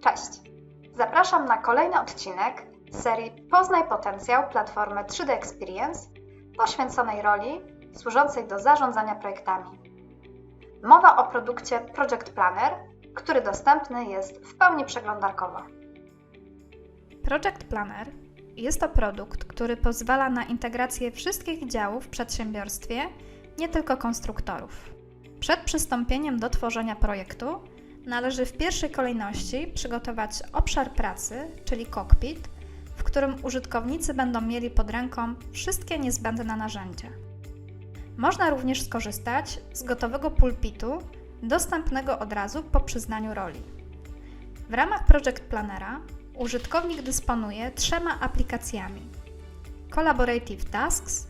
Cześć! Zapraszam na kolejny odcinek serii Poznaj potencjał platformy 3D Experience poświęconej roli służącej do zarządzania projektami. Mowa o produkcie Project Planner, który dostępny jest w pełni przeglądarkowo. Project Planner jest to produkt, który pozwala na integrację wszystkich działów w przedsiębiorstwie, nie tylko konstruktorów. Przed przystąpieniem do tworzenia projektu należy w pierwszej kolejności przygotować obszar pracy, czyli cockpit, w którym użytkownicy będą mieli pod ręką wszystkie niezbędne narzędzia. Można również skorzystać z gotowego pulpitu, dostępnego od razu po przyznaniu roli. W ramach Project Plannera użytkownik dysponuje trzema aplikacjami: Collaborative Tasks,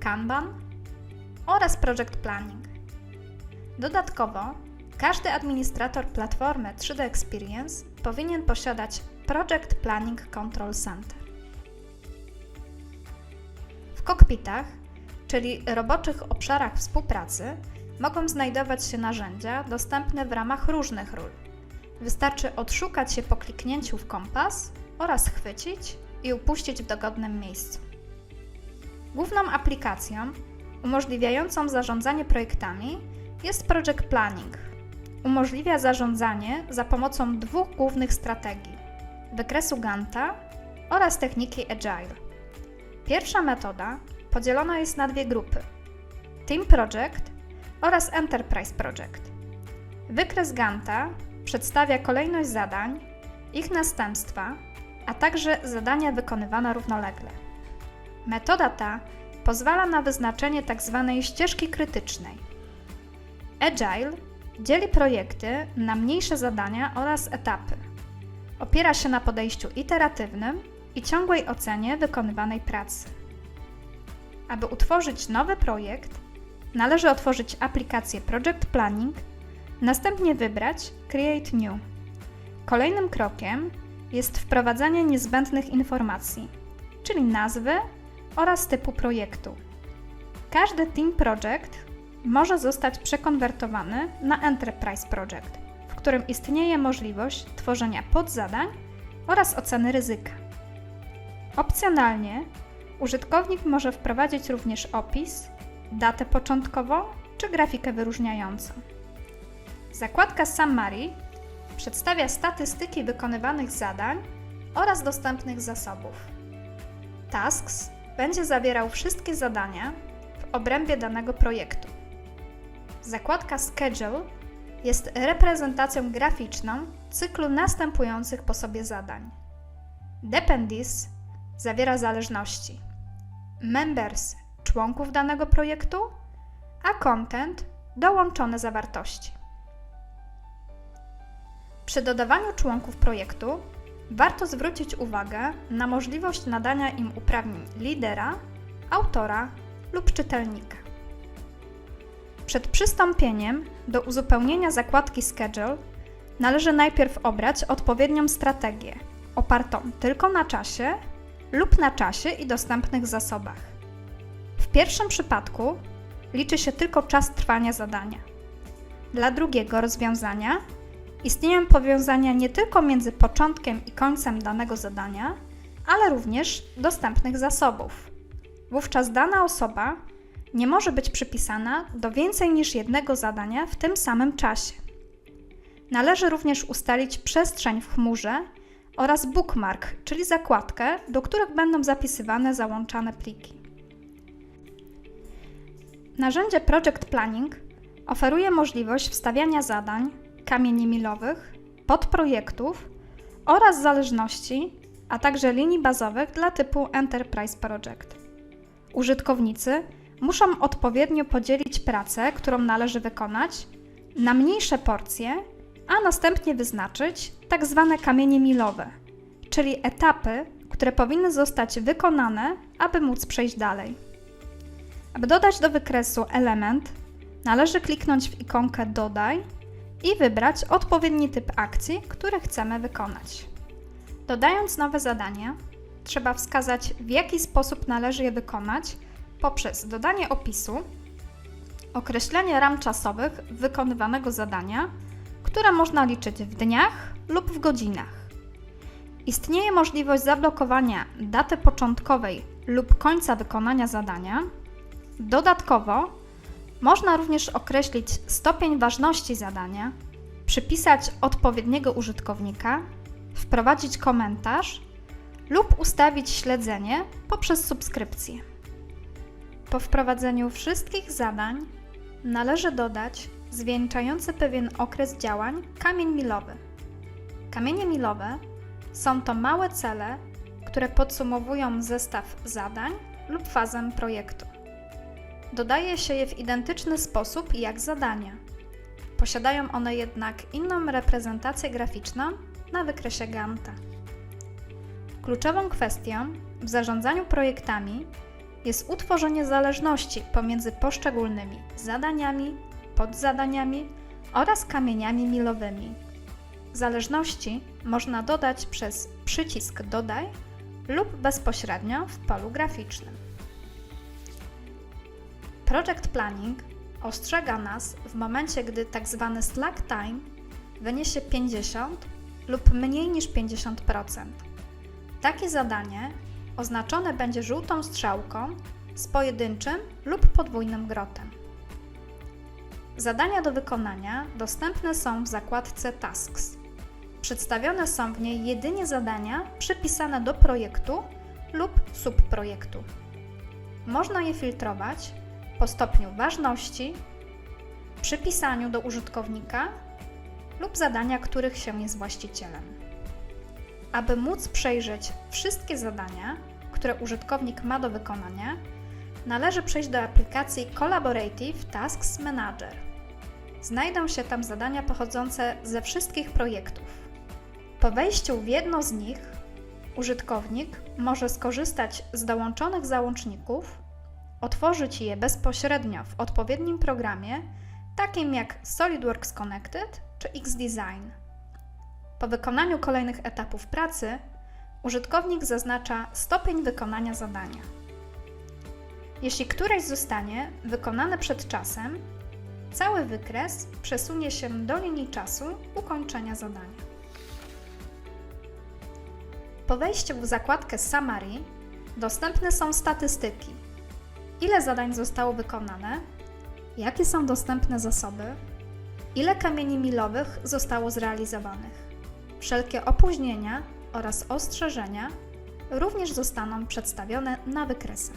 Kanban oraz Project Planning. Dodatkowo, każdy administrator platformy 3D Experience powinien posiadać Project Planning Control Center. W kokpitach, czyli roboczych obszarach współpracy, mogą znajdować się narzędzia dostępne w ramach różnych ról. Wystarczy odszukać się po kliknięciu w kompas oraz chwycić i upuścić w dogodnym miejscu. Główną aplikacją umożliwiającą zarządzanie projektami jest Project Planning. Umożliwia zarządzanie za pomocą dwóch głównych strategii: wykresu Ganta oraz techniki Agile. Pierwsza metoda podzielona jest na dwie grupy: Team Project oraz Enterprise Project. Wykres Ganta przedstawia kolejność zadań, ich następstwa, a także zadania wykonywane równolegle. Metoda ta pozwala na wyznaczenie tzw. ścieżki krytycznej. Agile dzieli projekty na mniejsze zadania oraz etapy. Opiera się na podejściu iteratywnym i ciągłej ocenie wykonywanej pracy. Aby utworzyć nowy projekt, należy otworzyć aplikację Project Planning, następnie wybrać Create New. Kolejnym krokiem jest wprowadzanie niezbędnych informacji, czyli nazwy oraz typu projektu. Każdy Team Project może zostać przekonwertowany na Enterprise Project, w którym istnieje możliwość tworzenia podzadań oraz oceny ryzyka. Opcjonalnie użytkownik może wprowadzić również opis, datę początkową czy grafikę wyróżniającą. Zakładka Summary przedstawia statystyki wykonywanych zadań oraz dostępnych zasobów. Tasks będzie zawierał wszystkie zadania w obrębie danego projektu. Zakładka Schedule jest reprezentacją graficzną cyklu następujących po sobie zadań. Dependencies zawiera zależności. Members członków danego projektu, a content dołączone zawartości. Przy dodawaniu członków projektu warto zwrócić uwagę na możliwość nadania im uprawnień lidera, autora lub czytelnika. Przed przystąpieniem do uzupełnienia zakładki Schedule należy najpierw obrać odpowiednią strategię, opartą tylko na czasie lub na czasie i dostępnych zasobach. W pierwszym przypadku liczy się tylko czas trwania zadania. Dla drugiego rozwiązania istnieją powiązania nie tylko między początkiem i końcem danego zadania, ale również dostępnych zasobów. Wówczas dana osoba nie może być przypisana do więcej niż jednego zadania w tym samym czasie. Należy również ustalić przestrzeń w chmurze oraz bookmark, czyli zakładkę, do których będą zapisywane załączane pliki. Narzędzie Project Planning oferuje możliwość wstawiania zadań, kamieni milowych, podprojektów oraz zależności, a także linii bazowych dla typu Enterprise Project. Użytkownicy muszą odpowiednio podzielić pracę, którą należy wykonać, na mniejsze porcje, a następnie wyznaczyć tak zwane kamienie milowe, czyli etapy, które powinny zostać wykonane, aby móc przejść dalej. Aby dodać do wykresu element, należy kliknąć w ikonkę Dodaj i wybrać odpowiedni typ akcji, który chcemy wykonać. Dodając nowe zadanie, trzeba wskazać, w jaki sposób należy je wykonać poprzez dodanie opisu, określenie ram czasowych wykonywanego zadania które można liczyć w dniach lub w godzinach. Istnieje możliwość zablokowania daty początkowej lub końca wykonania zadania. Dodatkowo można również określić stopień ważności zadania, przypisać odpowiedniego użytkownika, wprowadzić komentarz lub ustawić śledzenie poprzez subskrypcję. Po wprowadzeniu wszystkich zadań należy dodać zwieńczający pewien okres działań kamień milowy. Kamienie milowe są to małe cele, które podsumowują zestaw zadań lub fazę projektu. Dodaje się je w identyczny sposób jak zadania. Posiadają one jednak inną reprezentację graficzną na wykresie Ganta. Kluczową kwestią w zarządzaniu projektami jest utworzenie zależności pomiędzy poszczególnymi zadaniami, podzadaniami oraz kamieniami milowymi. Zależności można dodać przez przycisk Dodaj lub bezpośrednio w polu graficznym. Project Planning ostrzega nas w momencie, gdy tzw. slack time wyniesie 50 lub mniej niż 50%. Takie zadanie oznaczone będzie żółtą strzałką z pojedynczym lub podwójnym grotem. Zadania do wykonania dostępne są w zakładce Tasks. Przedstawione są w niej jedynie zadania przypisane do projektu lub subprojektu. Można je filtrować po stopniu ważności, przypisaniu do użytkownika lub zadania, których się jest właścicielem. Aby móc przejrzeć wszystkie zadania, które użytkownik ma do wykonania, należy przejść do aplikacji Collaborative Tasks Manager. Znajdą się tam zadania pochodzące ze wszystkich projektów. Po wejściu w jedno z nich, użytkownik może skorzystać z dołączonych załączników, otworzyć je bezpośrednio w odpowiednim programie, takim jak SolidWorks Connected czy XDesign. Po wykonaniu kolejnych etapów pracy, użytkownik zaznacza stopień wykonania zadania. Jeśli któreś zostanie wykonane przed czasem, cały wykres przesunie się do linii czasu ukończenia zadania. Po wejściu w zakładkę Summary dostępne są statystyki. Ile zadań zostało wykonane, jakie są dostępne zasoby, ile kamieni milowych zostało zrealizowanych. Wszelkie opóźnienia oraz ostrzeżenia również zostaną przedstawione na wykresach.